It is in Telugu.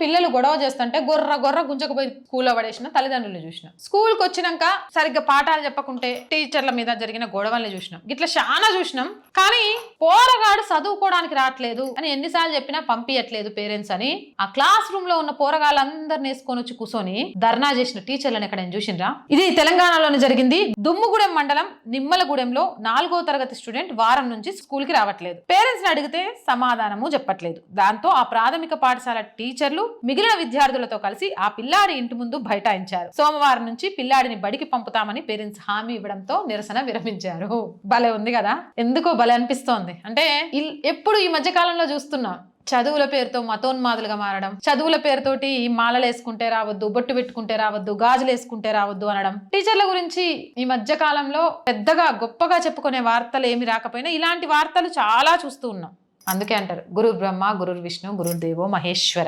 పిల్లలు గొడవ చేస్తుంటే గొర్ర గొర్ర గుంజకపోయి స్కూల్లో పడేసిన తల్లిదండ్రులు చూసిన. స్కూల్కి వచ్చినాక సరిగ్గా పాఠాలు చెప్పకుంటే టీచర్ల మీద జరిగిన గొడవల్ని చూసినాం. ఇట్లా చాలా చూసినాం. కానీ పోరగా చదువుకోవడానికి రావట్లేదు అని ఎన్నిసార్లు చెప్పినా పంపించట్లేదు పేరెంట్స్ అని. ఆ క్లాస్ రూమ్లో ఉన్న పోరగాళ్ళందరిని వేసుకొని వచ్చి కూర్చొని ధర్నా చేసిన టీచర్లను ఎక్కడ చూసిండ్రా ఇది తెలంగాణలోనే జరిగింది. దుమ్ముగూడెం మండలం నిమ్మలగూడెంలో నాలుగో తరగతి స్టూడెంట్ వారం నుంచి స్కూల్కి రావట్లేదు. పేరెంట్స్ని అడిగితే సమాధానము చెప్పట్లేదు. దాంతో ఆ ప్రాథమిక పాఠశాల టీచర్లు మిగిలిన విద్యార్థులతో కలిసి ఆ పిల్లాడి ఇంటి ముందు బైఠాయించారు. సోమవారం నుంచి పిల్లాడిని బడికి పంపుతామని పేరెంట్స్ హామీ ఇవ్వడంతో నిరసన విరమించారు. భలే ఉంది కదా? ఎందుకో భలే అనిపిస్తోంది. అంటే ఎప్పుడు ఈ మధ్య కాలంలో చూస్తున్నాం. చదువుల పేరుతో మతోన్మాదులుగా మారడం. చదువుల పేరుతోటి మాలలు వేసుకుంటే రావద్దు బొట్టు పెట్టుకుంటే రావద్దు గాజులు వేసుకుంటే రావద్దు అనడం. టీచర్ల గురించి ఈ మధ్య కాలంలో పెద్దగా గొప్పగా చెప్పుకునే వార్తలు ఏమి రాకపోయినా ఇలాంటి వార్తలు చాలా చూస్తూ ఉన్నాం. అందుకే అంటారు గురు బ్రహ్మ గురుర్ విష్ణు గురుదేవో మహేశ్వర.